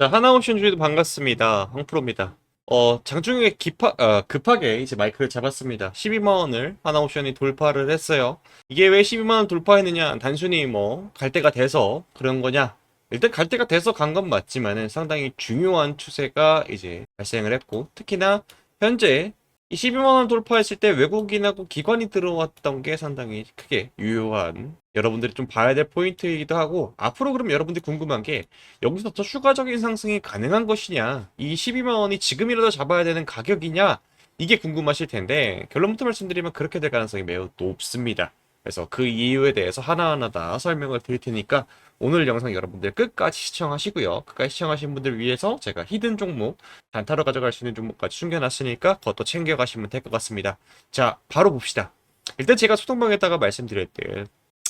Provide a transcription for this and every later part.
자, 하나오션 주에도 반갑습니다. 황프로입니다. 어, 장중에 기파, 아, 급하게 이제 마이크를 잡았습니다. 12만원을 하나오션이 돌파를 했어요. 이게 왜 12만원 돌파했느냐? 단순히 뭐, 갈 때가 돼서 그런 거냐? 일단 갈 때가 돼서 간 건 맞지만은 상당히 중요한 추세가 이제 발생을 했고, 특히나 현재 이 12만원 돌파했을 때 외국인하고 기관이 들어왔던 게 상당히 크게 유효한 여러분들이 좀 봐야 될 포인트이기도 하고, 앞으로 그럼 여러분들이 궁금한 게 여기서 더 추가적인 상승이 가능한 것이냐, 이 12만 원이 지금이라도 잡아야 되는 가격이냐, 이게 궁금하실 텐데, 결론부터 말씀드리면 그렇게 될 가능성이 매우 높습니다. 그래서 그 이유에 대해서 하나하나 다 설명을 드릴 테니까, 오늘 영상 여러분들 끝까지 시청하시고요. 끝까지 시청하신 분들 위해서 제가 히든 종목, 단타로 가져갈 수 있는 종목까지 숨겨놨으니까 그것도 챙겨가시면 될 것 같습니다. 자, 바로 봅시다. 일단 제가 소통방에다가 말씀드릴 때,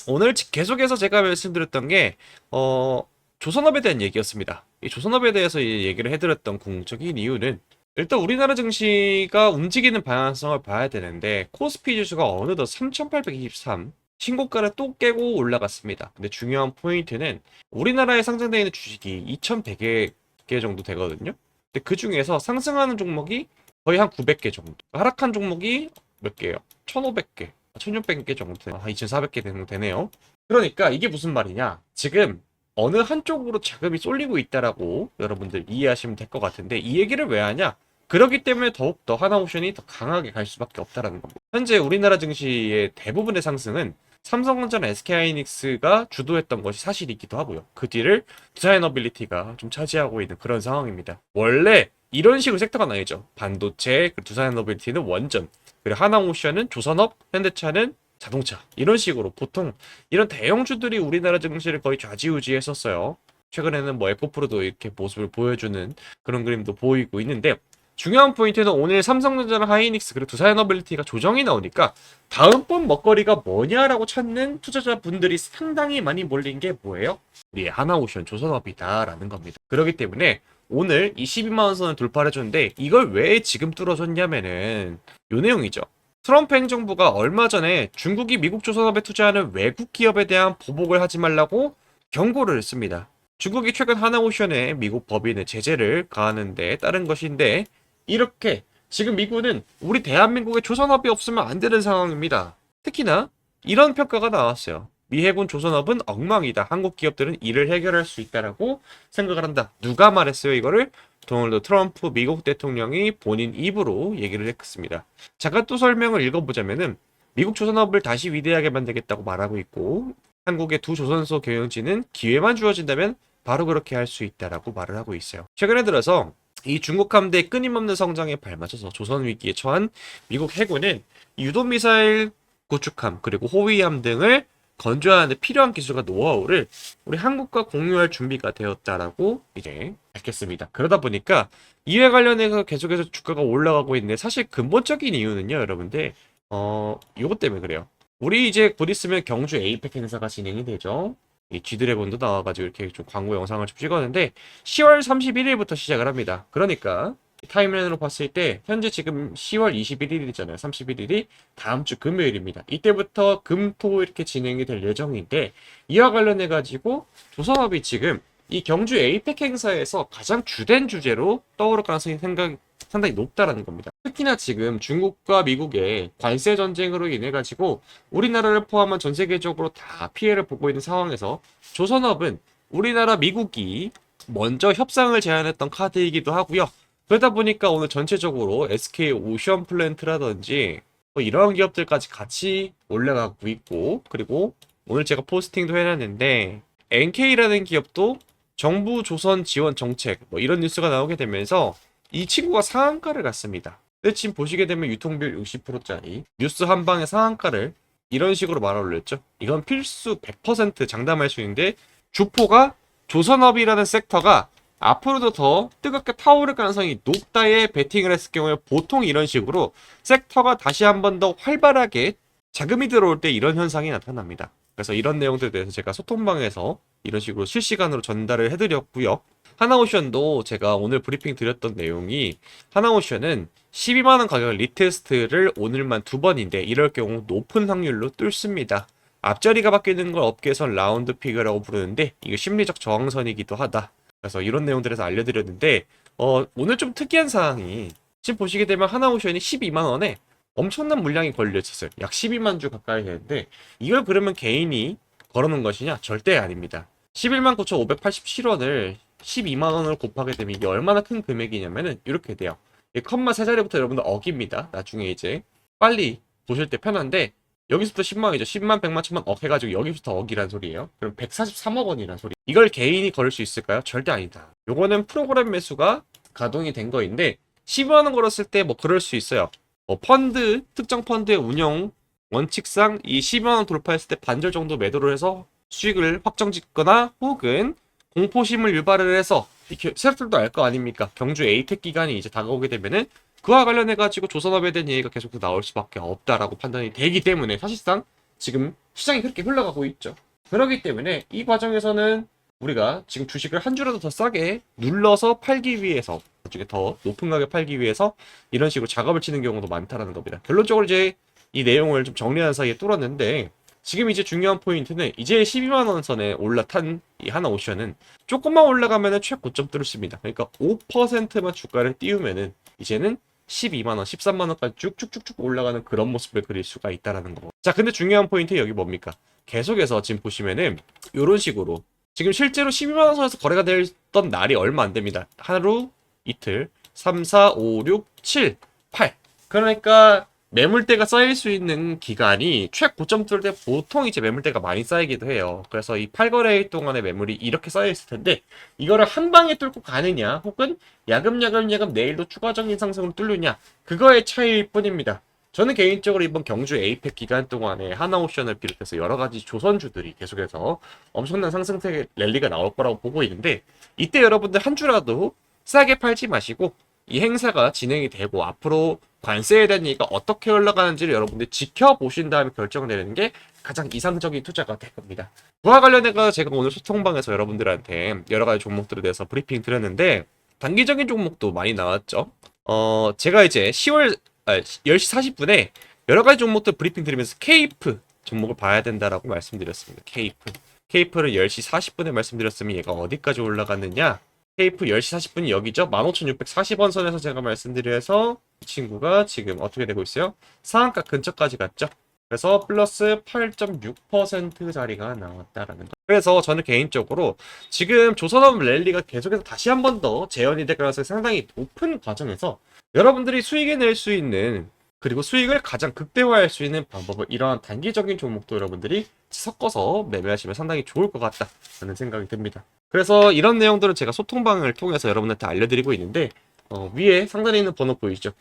오늘 계속해서 제가 말씀드렸던 게, 어, 조선업에 대한 얘기였습니다. 이 조선업에 대해서 이 얘기를 해드렸던 궁극적인 이유는 일단 우리나라 증시가 움직이는 방향성을 봐야 되는데 코스피 지수가 어느덧 3,823 신고가를 또 깨고 올라갔습니다. 근데 중요한 포인트는 우리나라에 상장되어 있는 주식이 2,100개 개 정도 되거든요. 근데 그 중에서 상승하는 종목이 거의 한 900개 정도. 하락한 종목이 몇 개예요? 1,500개, 1,600개 정도. 아, 2,400개 정도 되네요. 그러니까 이게 무슨 말이냐? 지금 어느 한쪽으로 자금이 쏠리고 있다라고 여러분들 이해하시면 될 것 같은데 이 얘기를 왜 하냐? 그렇기 때문에 더욱더 하나오션이 더 강하게 갈 수밖에 없다라는 겁니다. 현재 우리나라 증시의 대부분의 상승은 삼성전자나 SK하이닉스가 주도했던 것이 사실이기도 하고요. 그 뒤를 두산에너빌리티가 좀 차지하고 있는 그런 상황입니다. 원래 이런 식으로 섹터가 나뉘죠. 반도체, 두산에너빌리티는 원전, 그리고 하나오션은 조선업, 현대차는 자동차 이런 식으로 보통 이런 대형주들이 우리나라 증시를 거의 좌지우지했었어요. 최근에는 뭐 에코프로도 이렇게 모습을 보여주는 그런 그림도 보이고 있는데 중요한 포인트는 오늘 삼성전자랑 하이닉스 그리고 두산에너빌리티가 조정이 나오니까 다음번 먹거리가 뭐냐라고 찾는 투자자분들이 상당히 많이 몰린 게 뭐예요? 우리의 하나오션 조선업이다라는 겁니다. 그렇기 때문에 오늘 이 12만 원 선을 돌파를 해줬는데 이걸 왜 지금 뚫어줬냐면은 요 내용이죠. 트럼프 행정부가 얼마 전에 중국이 미국 조선업에 투자하는 외국 기업에 대한 보복을 하지 말라고 경고를 했습니다. 중국이 최근 하나오션에 미국 법인의 제재를 가하는 데 따른 것인데 이렇게 지금 미국은 우리 대한민국에 조선업이 없으면 안 되는 상황입니다. 특히나 이런 평가가 나왔어요. 미 해군 조선업은 엉망이다. 한국 기업들은 이를 해결할 수 있다라고 생각을 한다. 누가 말했어요, 이거를? 도널드 트럼프 미국 대통령이 본인 입으로 얘기를 했습니다. 잠깐 또 설명을 읽어보자면은 미국 조선업을 다시 위대하게 만들겠다고 말하고 있고 한국의 두 조선소 경영진은 기회만 주어진다면 바로 그렇게 할 수 있다라고 말을 하고 있어요. 최근에 들어서 이 중국 함대의 끊임없는 성장에 발맞춰서 조선 위기에 처한 미국 해군은 유도 미사일 구축함 그리고 호위함 등을 건조하는 데 필요한 기술과 노하우를 우리 한국과 공유할 준비가 되었다라고 이제 밝혔습니다. 그러다 보니까 이에 관련해서 계속해서 주가가 올라가고 있는데 사실 근본적인 이유는요, 여러분들 어 이것 때문에 그래요. 우리 이제 곧 있으면 경주 에이펙 행사가 진행이 되죠. 이 G드래곤도 나와가지고 이렇게 좀 광고 영상을 좀 찍었는데 10월 31일부터 시작을 합니다. 그러니까 타임라인으로 봤을 때 현재 지금 10월 21일이잖아요. 31일이 다음 주 금요일입니다. 이때부터 금토 이렇게 진행이 될 예정인데 이와 관련해 가지고 조선업이 지금 이 경주 에이펙 행사에서 가장 주된 주제로 떠오를 가능성이 생각 상당히 높다라는 겁니다. 특히나 지금 중국과 미국의 관세 전쟁으로 인해 가지고 우리나라를 포함한 전 세계적으로 다 피해를 보고 있는 상황에서 조선업은 우리나라 미국이 먼저 협상을 제안했던 카드이기도 하고요. 그러다 보니까 오늘 전체적으로 SK 오션 플랜트라든지 뭐 이런 기업들까지 같이 올라가고 있고 그리고 오늘 제가 포스팅도 해놨는데 NK라는 기업도 정부 조선 지원 정책 뭐 이런 뉴스가 나오게 되면서 이 친구가 상한가를 갔습니다. 지금 보시게 되면 유통비율 60%짜리 뉴스 한 방에 상한가를 이런 식으로 말아 올렸죠. 이건 필수 100% 장담할 수 있는데 주포가 조선업이라는 섹터가 앞으로도 더 뜨겁게 타오를 가능성이 높다에 베팅을 했을 경우에 보통 이런 식으로 섹터가 다시 한 번 더 활발하게 자금이 들어올 때 이런 현상이 나타납니다. 그래서 이런 내용들에 대해서 제가 소통방에서 이런 식으로 실시간으로 전달을 해드렸고요. 하나오션도 제가 오늘 브리핑 드렸던 내용이 하나오션은 12만원 가격 리테스트를 오늘만 두 번인데 이럴 경우 높은 확률로 뚫습니다. 앞자리가 바뀌는 걸 업계에서 라운드 피그라고 부르는데 이게 심리적 저항선이기도 하다. 그래서 이런 내용들에서 알려드렸는데 어, 오늘 좀 특이한 사항이 지금 보시게 되면 하나오션이 12만 원에 엄청난 물량이 걸려 있었어요. 약 12만 주 가까이 되는데 이걸 그러면 개인이 걸어놓은 것이냐? 절대 아닙니다. 11만 9,587원을 12만 원을 곱하게 되면 이게 얼마나 큰 금액이냐면은 이렇게 돼요. 이 컴마 세 자리부터 여러분들 억입니다. 나중에 이제 빨리 보실 때 편한데 여기서부터 10만 원이죠. 10만, 100만, 1000만 억 해가지고 여기부터 억이란 소리예요. 그럼 143억 원이란 소리. 이걸 개인이 걸을 수 있을까요? 절대 아니다. 요거는 프로그램 매수가 가동이 된 거인데 10만 원 걸었을 때 뭐 그럴 수 있어요. 뭐 펀드 특정 펀드의 운영 원칙상 이 10만 원 돌파했을 때 반절 정도 매도를 해서 수익을 확정 짓거나 혹은 공포심을 유발을 해서 세력들도 알 거 아닙니까? 경주 에이텍 기간이 이제 다가오게 되면은 그와 관련해 가지고 조선업에 대한 얘기가 계속 나올 수밖에 없다라고 판단이 되기 때문에 사실상 지금 시장이 그렇게 흘러가고 있죠. 그렇기 때문에 이 과정에서는 우리가 지금 주식을 한 주라도 더 싸게 눌러서 팔기 위해서 나중에 더 높은 가격에 팔기 위해서 이런 식으로 작업을 치는 경우도 많다라는 겁니다. 결론적으로 이제 이 내용을 좀 정리하는 사이에 뚫었는데 지금 이제 중요한 포인트는 이제 12만 원 선에 올라탄 이 하나 오션은 조금만 올라가면은 최고점 뚫습니다. 그러니까 5%만 주가를 띄우면은 이제는 12만 원, 13만 원까지 쭉쭉쭉쭉 올라가는 그런 모습을 그릴 수가 있다라는 거. 자, 근데 중요한 포인트 여기 뭡니까? 계속해서 지금 보시면은 이런 식으로 지금 실제로 12만 원 선에서 거래가 됐던 날이 얼마 안 됩니다. 하루, 이틀, 3, 4, 5, 6, 7, 8. 그러니까 매물대가 쌓일 수 있는 기간이 최고점 뚫을 때 보통 이제 매물대가 많이 쌓이기도 해요. 그래서 이 8거래일 동안의 매물이 이렇게 쌓여 있을 텐데 이거를 한 방에 뚫고 가느냐 혹은 야금야금야금 내일도 추가적인 상승을 뚫느냐 그거의 차이일 뿐입니다. 저는 개인적으로 이번 경주 에이펙 기간 동안에 하나오션을 비롯해서 여러 가지 조선주들이 계속해서 엄청난 상승세 랠리가 나올 거라고 보고 있는데 이때 여러분들 한 주라도 싸게 팔지 마시고 이 행사가 진행이 되고 앞으로 관세에 대한 얘기가 어떻게 흘러가는지를 여러분들 지켜보신 다음에 결정을 내리는 게 가장 이상적인 투자가 될 겁니다. 그와 관련해서 제가 오늘 소통방에서 여러분들한테 여러 가지 종목들에 대해서 브리핑 드렸는데 단기적인 종목도 많이 나왔죠. 어, 제가 이제 10월 아, 10시 40분에 여러 가지 종목들 브리핑 드리면서 케이프 종목을 봐야 된다라고 말씀드렸습니다. 케이프. 케이프를 10시 40분에 말씀드렸으면 얘가 어디까지 올라갔느냐? 케이프 10시 40분이 여기죠. 15,640원 선에서 제가 말씀드려서 이 친구가 지금 어떻게 되고 있어요? 상한가 근처까지 갔죠. 그래서 플러스 8.6% 자리가 나왔다라는 거. 그래서 저는 개인적으로 지금 조선업 랠리가 계속해서 다시 한 번 더 재현이 될 가능성이 상당히 높은 과정에서 여러분들이 수익을 낼수 있는 그리고 수익을 가장 극대화할 수 있는 방법을 이러한 단기적인 종목도 여러분들이 섞어서 매매하시면 상당히 좋을 것 같다라는 생각이 듭니다. 그래서 이런 내용들은 제가 소통방을 통해서 여러분한테 알려드리고 있는데 어, 위에 상단에 있는 번호 보이시죠?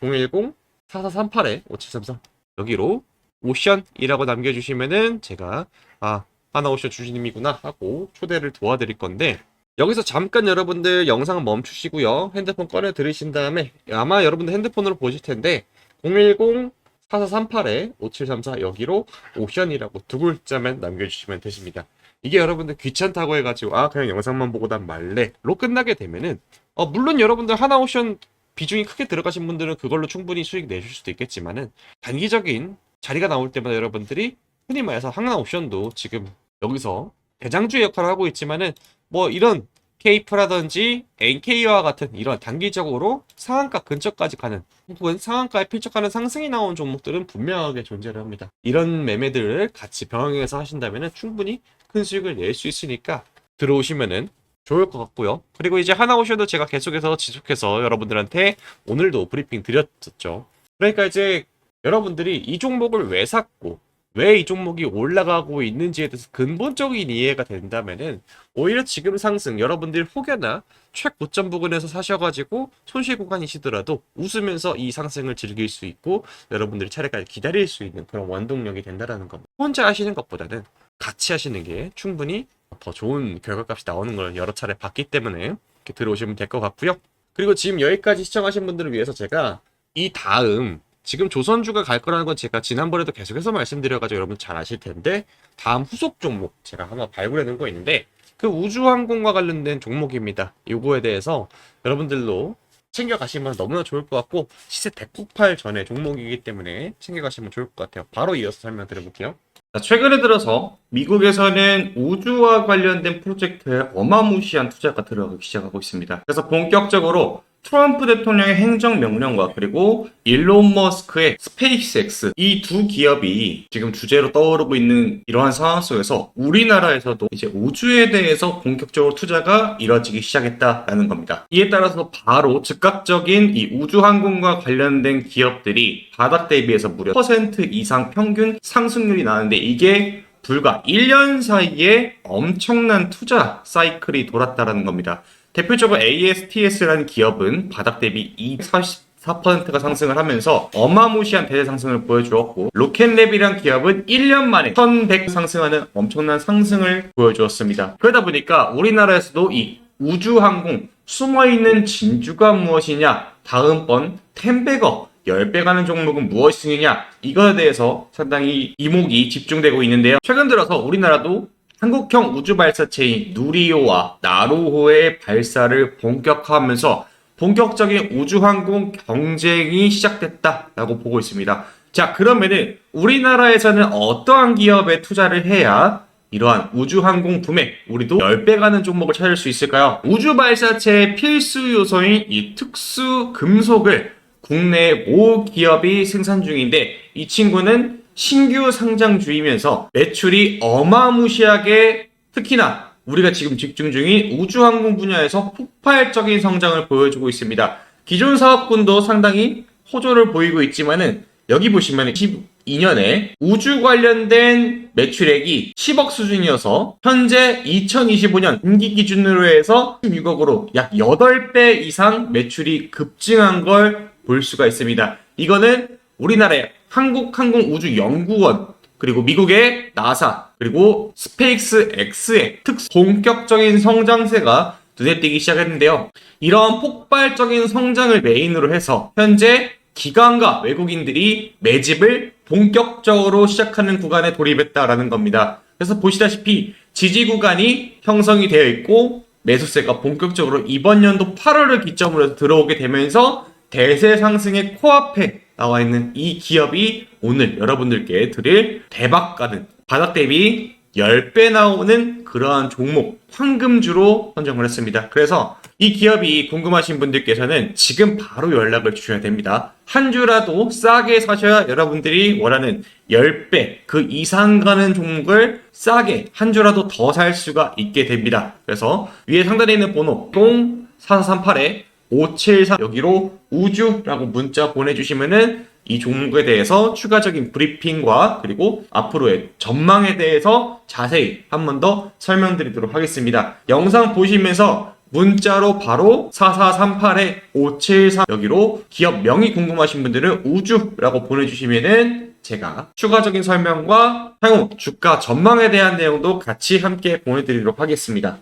010-4438-5733 여기로 오션이라고 남겨주시면은 제가 아 하나오션 주주님이구나 하고 초대를 도와드릴 건데 여기서 잠깐 여러분들 영상 멈추시고요 핸드폰 꺼내 들으신 다음에 아마 여러분들 핸드폰으로 보실 텐데 010 4438-5734 여기로 오션이라고 두 글자만 남겨주시면 되십니다. 이게 여러분들 귀찮다고 해가지고 아 그냥 영상만 보고 난 말래로 끝나게 되면은 어 물론 여러분들 하나 오션 비중이 크게 들어가신 분들은 그걸로 충분히 수익 내실 수도 있겠지만은 단기적인 자리가 나올 때마다 여러분들이 흔히 말해서 항나 옵션도 지금 여기서 대장주의 역할을 하고 있지만은 뭐 이런 케이프라든지 NK와 같은 이런 단기적으로 상한가 근처까지 가는 혹은 상한가에 필적하는 상승이 나온 종목들은 분명하게 존재를 합니다. 이런 매매들을 같이 병행해서 하신다면 충분히 큰 수익을 낼 수 있으니까 들어오시면은 좋을 것 같고요. 그리고 이제 하나 오셔도 제가 계속해서 지속해서 여러분들한테 오늘도 브리핑 드렸었죠. 그러니까 이제 여러분들이 이 종목을 왜 샀고 왜 이 종목이 올라가고 있는지에 대해서 근본적인 이해가 된다면은 오히려 지금 상승 여러분들 혹여나 최고점 부근에서 사셔가지고 손실 구간이시더라도 웃으면서 이 상승을 즐길 수 있고 여러분들이 차례까지 기다릴 수 있는 그런 원동력이 된다라는 겁니다. 혼자 하시는 것보다는 같이 하시는 게 충분히 더 좋은 결과값이 나오는 걸 여러 차례 봤기 때문에 이렇게 들어오시면 될 것 같고요. 그리고 지금 여기까지 시청하신 분들을 위해서 제가 이 다음 지금 조선주가 갈 거라는 건 제가 지난번에도 계속해서 말씀드려가지고 여러분 잘 아실 텐데 다음 후속 종목 제가 하나 발굴해 놓은 거 있는데 그 우주항공과 관련된 종목입니다. 요거에 대해서 여러분들로 챙겨가시면 너무나 좋을 것 같고 시세 대폭발 전에 종목이기 때문에 챙겨가시면 좋을 것 같아요. 바로 이어서 설명드려볼게요. 자, 최근에 들어서 미국에서는 우주와 관련된 프로젝트에 어마무시한 투자가 들어가기 시작하고 있습니다. 그래서 본격적으로 트럼프 대통령의 행정 명령과 그리고 일론 머스크의 스페이스X 이 두 기업이 지금 주제로 떠오르고 있는 이러한 상황 속에서 우리나라에서도 이제 우주에 대해서 본격적으로 투자가 이뤄지기 시작했다라는 겁니다. 이에 따라서 바로 즉각적인 이 우주 항공과 관련된 기업들이 바닥 대비해서 무려 퍼센트 이상 평균 상승률이 나는데 이게 불과 1년 사이에 엄청난 투자 사이클이 돌았다라는 겁니다. 대표적으로 ASTS라는 기업은 바닥 대비 244%가 상승을 하면서 어마무시한 대대 상승을 보여주었고 로켓랩이란 기업은 1년 만에 1100 상승하는 엄청난 상승을 보여주었습니다. 그러다 보니까 우리나라에서도 이 우주항공 숨어있는 진주가 무엇이냐 다음번 텐베거 10배 가는 종목은 무엇이냐 이거에 대해서 상당히 이목이 집중되고 있는데요. 최근 들어서 우리나라도 한국형 우주 발사체인 누리호와 나로호의 발사를 본격화하면서 본격적인 우주항공 경쟁이 시작됐다라고 보고 있습니다. 자, 그러면은 우리나라에서는 어떠한 기업에 투자를 해야 이러한 우주항공 붐에 우리도 10배 가는 종목을 찾을 수 있을까요? 우주 발사체의 필수 요소인 이 특수 금속을 국내 모 기업이 생산 중인데 이 친구는 신규 상장 주이면서 매출이 어마무시하게 특히나 우리가 지금 집중 중인 우주항공 분야에서 폭발적인 성장을 보여주고 있습니다. 기존 사업군도 상당히 호조를 보이고 있지만은 여기 보시면 12년에 우주 관련된 매출액이 10억 수준이어서 현재 2025년 분기 기준으로 해서 16억으로 약 8배 이상 매출이 급증한 걸 볼 수가 있습니다. 이거는 우리나라의 한국항공우주연구원 그리고 미국의 나사 그리고 스페이스 X의 특 본격적인 성장세가 눈에 띄기 시작했는데요. 이런 폭발적인 성장을 메인으로 해서 현재 기관과 외국인들이 매집을 본격적으로 시작하는 구간에 돌입했다라는 겁니다. 그래서 보시다시피 지지 구간이 형성이 되어 있고 매수세가 본격적으로 이번 연도 8월을 기점으로 들어오게 되면서 대세 상승의 코앞에 나와 있는 이 기업이 오늘 여러분들께 드릴 대박 가는 바닥 대비 10배 나오는 그러한 종목 황금주로 선정을 했습니다. 그래서 이 기업이 궁금하신 분들께서는 지금 바로 연락을 주셔야 됩니다. 한 주라도 싸게 사셔야 여러분들이 원하는 10배 그 이상 가는 종목을 싸게 한 주라도 더 살 수가 있게 됩니다. 그래서 위에 상단에 있는 번호 0438에 573 여기로 우주라고 문자 보내주시면은 이 종목에 대해서 추가적인 브리핑과 그리고 앞으로의 전망에 대해서 자세히 한 번 더 설명드리도록 하겠습니다. 영상 보시면서 문자로 바로 4438에 573 여기로 기업 명이 궁금하신 분들은 우주라고 보내주시면은 제가 추가적인 설명과 향후 주가 전망에 대한 내용도 같이 함께 보내드리도록 하겠습니다.